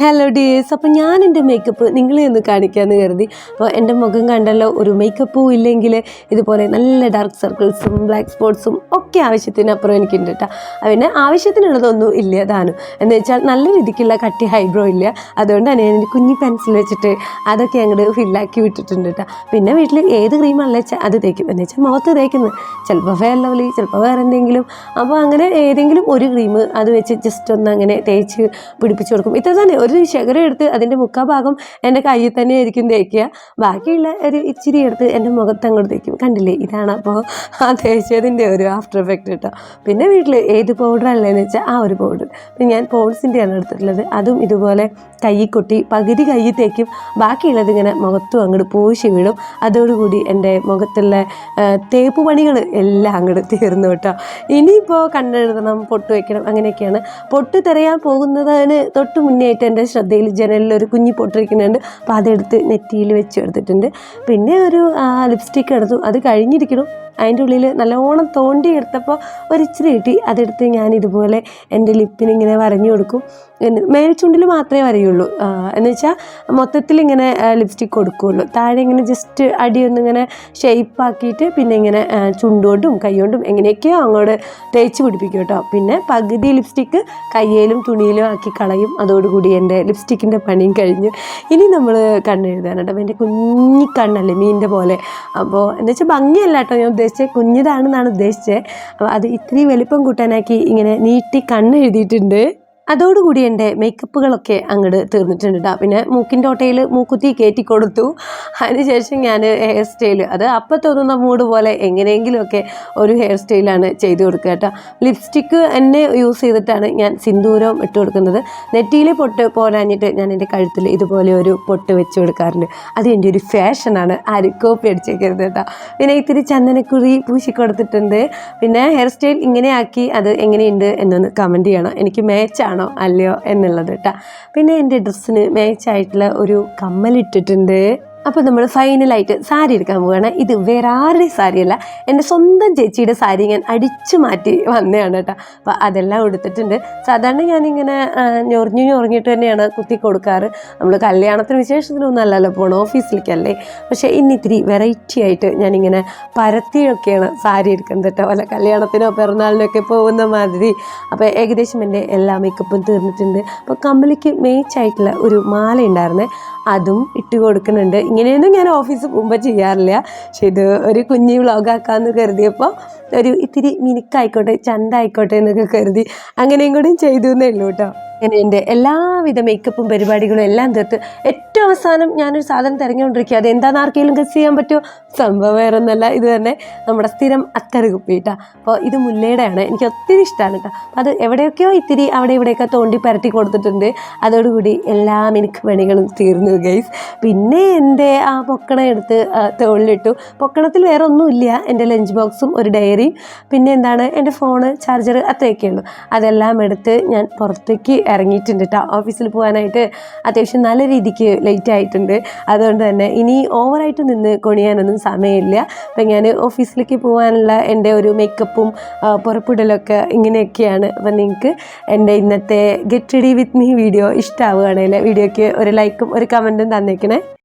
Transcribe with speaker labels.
Speaker 1: Hello dears അപ്പോൾ ഞാൻ എന്റെ മേക്കപ്പ് നിങ്ങളെ ഒന്ന് കാണിക്കാമെന്ന് കരുതി. അപ്പോൾ എന്റെ മുഖം കണ്ടല്ലോ ഒരു മേക്കപ്പും ഇല്ലെങ്കിൽ ഇതുപോലെ നല്ല ഡാർക്ക് സർക്കിൾസും ബ്ലാക്ക് സ്പോട്ട്സും ഒക്കെ ആവശ്യത്തിനപ്പുറം എനിക്കുണ്ട് കേട്ടോ പിന്നെ ആവശ്യത്തിനുള്ളതൊന്നും ഇല്ല താനും. എന്ന് വെച്ചാൽ നല്ല രീതിക്കുള്ള കട്ടി ഹൈബ്രോ ഇല്ല. അതുകൊണ്ട് ഞാൻ എന്റെ കുഞ്ഞി പെൻസിൽ വെച്ചിട്ട് അതൊക്കെ അങ്ങോട്ട് ഫില്ലാക്കി വിട്ടിട്ടുണ്ട് കേട്ടോ പിന്നെ വീട്ടിൽ ഏത് ക്രീമാണെന്ന് വെച്ചാൽ അത് തേക്കും. എന്ന് വെച്ചാൽ മുഖത്ത് തേക്കുന്നത്. ചിലപ്പോൾ ഫെയർ ലവ്ലി ചിലപ്പോൾ വേറെ എന്തെങ്കിലും. അപ്പോൾ അങ്ങനെ ഏതെങ്കിലും ഒരു ക്രീം അത് വെച്ച് ജസ്റ്റ് ഒന്ന് അങ്ങനെ തേച്ച് പിടിപ്പിച്ച് കൊടുക്കും. ഇത്ര തന്നെ ഒരു ശകരം എടുത്ത് അതിന്റെ മുക്കാ ഭാഗം എന്റെ കയ്യിൽ തന്നെ ആയിരിക്കും തേക്കുക. ബാക്കിയുള്ള ഒരു ഇച്ചിരി എടുത്ത് എന്റെ മുഖത്ത് അങ്ങോട്ട് തേക്കും. കണ്ടില്ലേ? ഇതാണ് അപ്പോൾ ആ തേച്ചതിന്റെ ഒരു ആഫ്റ്റർ എഫക്റ്റ് കേട്ടോ. പിന്നെ വീട്ടിൽ ഏത് അല്ലേന്ന് വെച്ചാൽ ആ ഒരു പൗഡർ ഞാൻ പോൾസിന്റെയാണ് എടുത്തിട്ടുള്ളത്. അതും ഇതുപോലെ കൈ കൊട്ടി പകുതി കൈ തേക്കും. ബാക്കിയുള്ളത് ഇങ്ങനെ മുഖത്തും അങ്ങോട്ട് പൂശി വിടും അതോടുകൂടി എന്റെ മുഖത്തുള്ള തേപ്പ് പണികൾ എല്ലാം അങ്ങോട്ട് തീർന്നു കേട്ടോ. ഇനിയിപ്പോൾ കണ്ണെഴുതണം പൊട്ട് വയ്ക്കണം അങ്ങനെയൊക്കെയാണ്. പൊട്ട് തെരയാൻ പോകുന്നതിന് തൊട്ട് മുന്നേ ആയിട്ട് എന്റെ ശ്രദ്ധയിൽ ജനലിൽ ഒരു കുഞ്ഞി പൊട്ടിരിക്കുന്നുണ്ട്. അപ്പോൾ അതെടുത്ത് നെറ്റിയിൽ വെച്ച് എടുത്തിട്ടുണ്ട്. പിന്നെ ഒരു ലിപ്സ്റ്റിക്ക് എടുത്തു. അത് കഴിഞ്ഞിരിക്കണം അതിന്റെ ഉള്ളിൽ നല്ലോണം തോണ്ടി എടുത്തപ്പോൾ ഒരു ഇച്ചിരി കിട്ടി. അതെടുത്ത് ഞാൻ ഇതുപോലെ എന്റെ ലിപ്പിനിങ്ങനെ വരഞ്ഞു കൊടുക്കും. മേൽച്ചുണ്ടിൽ മാത്രമേ വരയുള്ളൂ. എന്ന് വെച്ചാൽ മൊത്തത്തിൽ ഇങ്ങനെ ലിപ്സ്റ്റിക് കൊടുക്കുകയുള്ളൂ താഴെ ഇങ്ങനെ ജസ്റ്റ് അടിയൊന്നിങ്ങനെ ഷെയ്പ്പാക്കിയിട്ട് പിന്നെ ഇങ്ങനെ ചുണ്ടുകൊണ്ടും കൈകൊണ്ടും എങ്ങനെയൊക്കെയോ അങ്ങോട്ട് തേച്ച് പിടിപ്പിക്കും കേട്ടോ. പിന്നെ പകുതി ലിപ്സ്റ്റിക്ക് കയ്യിലും തുണിയിലും ആക്കി കളയും. അതോടുകൂടി എന്റെ ലിപ്സ്റ്റിക്കിന്റെ പണിയും കഴിഞ്ഞു. ഇനി നമ്മൾ കണ്ണെഴുതാനുണ്ട് അപ്പോൾ എന്റെ കുഞ്ഞി കണ്ണല്ലേ മീനിന്റെ പോലെ. അപ്പോൾ എന്താ വെച്ചാൽ ഭംഗിയല്ല കേട്ടോ ഞാൻ ഉദ്ദേശിച്ചത്. കുഞ്ഞിതാണെന്നാണ് ഉദ്ദേശിച്ചത്. അപ്പോൾ അത് ഇത്രയും വലിപ്പം കൂട്ടാനാക്കി ഇങ്ങനെ നീട്ടി കണ്ണ് എഴുതിയിട്ടുണ്ട് അതോടുകൂടി എന്റെ മേക്കപ്പുകളൊക്കെ അങ്ങോട്ട് തീർന്നിട്ടുണ്ട് കേട്ടോ പിന്നെ മൂക്കിന്റെ ഓട്ടയിൽ മൂക്കുത്തി കയറ്റി കൊടുത്തു. അതിനുശേഷം ഞാൻ ഹെയർ സ്റ്റൈൽ അത് അപ്പം തോന്നുന്ന മൂഡ് പോലെ എങ്ങനെയെങ്കിലുമൊക്കെ ഒരു ഹെയർ സ്റ്റൈലാണ് ചെയ്തു കൊടുക്കുക കേട്ടോ ലിപ്സ്റ്റിക്ക് എന്നെ യൂസ് ചെയ്തിട്ടാണ് ഞാൻ സിന്ദൂരം ഇട്ട് കൊടുക്കുന്നത്. നെറ്റിയിൽ പൊട്ട് പോരാഞ്ഞിട്ട് ഞാൻ എന്റെ കഴുത്തിൽ ഇതുപോലെ ഒരു പൊട്ട് വെച്ച് കൊടുക്കാറുണ്ട്. അത് എന്റെ ഒരു ഫാഷനാണ് ആരും കോപ്പി അടിച്ചേക്കരുത് കേട്ടോ പിന്നെ ഇത്തിരി ചന്ദനക്കുറി പൂശി കൊടുത്തിട്ടുണ്ട്. പിന്നെ ഹെയർ സ്റ്റൈൽ ഇങ്ങനെ ആക്കി അത് എങ്ങനെയുണ്ട് എന്നൊന്ന് കമന്റ് ചെയ്യണം. എനിക്ക് മാച്ചാണോ അല്ലയോ എന്നുള്ളത് കേട്ടോ പിന്നെ എന്റെ ഡ്രസ്സിന് മാച്ചായിട്ടുള്ള ഒരു കമ്മലിട്ടിട്ടുണ്ട്. അപ്പോൾ നമ്മൾ ഫൈനലായിട്ട് സാരി എടുക്കാൻ പോവുകയാണ് ഇത് വേറെ ആരുടെയും സാരിയല്ല എന്റെ സ്വന്തം ചേച്ചിയുടെ സാരി ഞാൻ അടിച്ചു മാറ്റി വന്നതാണ് കേട്ടോ. അപ്പോൾ അതെല്ലാം എടുത്തിട്ടുണ്ട് സാധാരണ ഞാനിങ്ങനെ ഞൊറിഞ്ഞു ഞൊറിഞ്ഞിട്ട് തന്നെയാണ് കുത്തി കൊടുക്കാറ്. നമ്മൾ കല്യാണത്തിന് വിശേഷത്തിനൊന്നും അല്ലല്ലോ പോകണം ഓഫീസിലേക്കല്ലേ. പക്ഷേ ഇന്ന് ഇത്തിരി വെറൈറ്റി ആയിട്ട് ഞാനിങ്ങനെ പരത്തിയൊക്കെയാണ് സാരി എടുക്കുന്നത് കേട്ടോ. വല്ല കല്യാണത്തിനോ പിറന്നാളിനൊക്കെ പോകുന്ന മാതിരി. അപ്പോൾ ഏകദേശം എന്റെ എല്ലാ മേക്കപ്പും തീർന്നിട്ടുണ്ട്. അപ്പോൾ കമ്പലിക്ക് മേച്ചായിട്ടുള്ള ഒരു മാല ഉണ്ടായിരുന്നേ. അതും ഇട്ട് കൊടുക്കുന്നുണ്ട്. ഇങ്ങനെയൊന്നും ഞാൻ ഓഫീസിൽ പോകുമ്പോൾ ചെയ്യാറില്ല. പക്ഷെ ഇത് ഒരു കുഞ്ഞി വ്ളോഗാക്കാമെന്ന് കരുതിയപ്പോൾ ഒരു ഇത്തിരി മിനുക്കായിക്കോട്ടെ ചണ്ടായിക്കോട്ടെ എന്നൊക്കെ കരുതി അങ്ങനെയും കൂടി ചെയ്തു എന്നേ ഉള്ളൂ കേട്ടോ ഞാൻ എന്റെ എല്ലാവിധ മേക്കപ്പും പരിപാടികളും എല്ലാം തീർത്ത് ഏറ്റവും അവസാനം ഞാനൊരു സാധനം തിരഞ്ഞുകൊണ്ടിരിക്കുക അത് എന്താണെന്ന് ആർക്കെങ്കിലും ഗസ് ചെയ്യാൻ പറ്റുമോ? സംഭവം വേറെ ഒന്നല്ല ഇത് തന്നെ നമ്മുടെ സ്ഥിരം അത്തറ് കുപ്പി കേട്ടോ അപ്പോൾ ഇത് മുല്ലയുടെയാണ്. എനിക്ക് ഒത്തിരി ഇഷ്ടമാണ് കേട്ടോ അത് എവിടെയൊക്കെയോ ഇത്തിരി അവിടെ ഇവിടെയൊക്കെ തോണ്ടി പരത്തി കൊടുത്തിട്ടുണ്ട്. അതോടുകൂടി എല്ലാ മിനുക്ക് പണികളും തീർന്നു ഗൈസ് പിന്നെ എന്റെ ആ പൊക്കണ എടുത്ത് തോളിലിട്ടു. പൊക്കണത്തിൽ വേറെ ഒന്നുമില്ല എന്റെ ലഞ്ച് ബോക്സും ഒരു ഡയറിയും പിന്നെ എന്താണ്? എന്റെ ഫോണ് ചാർജർ അത്രയൊക്കെ ഉള്ളൂ. അതെല്ലാം എടുത്ത് ഞാൻ പുറത്തേക്ക് ഇറങ്ങിയിട്ടുണ്ട് കേട്ടോ ഓഫീസിൽ പോകാനായിട്ട് അത്യാവശ്യം നല്ല രീതിക്ക് ലേറ്റ് ആയിട്ടുണ്ട്. അതുകൊണ്ട് തന്നെ ഇനി ഓവറായിട്ട് നിന്ന് കൊണിയാനൊന്നും സമയമില്ല. അപ്പം ഞാൻ ഓഫീസിലേക്ക് പോകാനുള്ള എന്റെ ഒരു മേക്കപ്പും പുറപ്പെടലൊക്കെ ഇങ്ങനെയൊക്കെയാണ്. അപ്പം നിങ്ങൾക്ക് എന്റെ ഇന്നത്തെ get ready with me video ഇഷ്ടമാവുകയാണെങ്കിൽ വീഡിയോയ്ക്ക് ഒരു ലൈക്കും ഒരു കമന്റും തന്നേക്കണേ.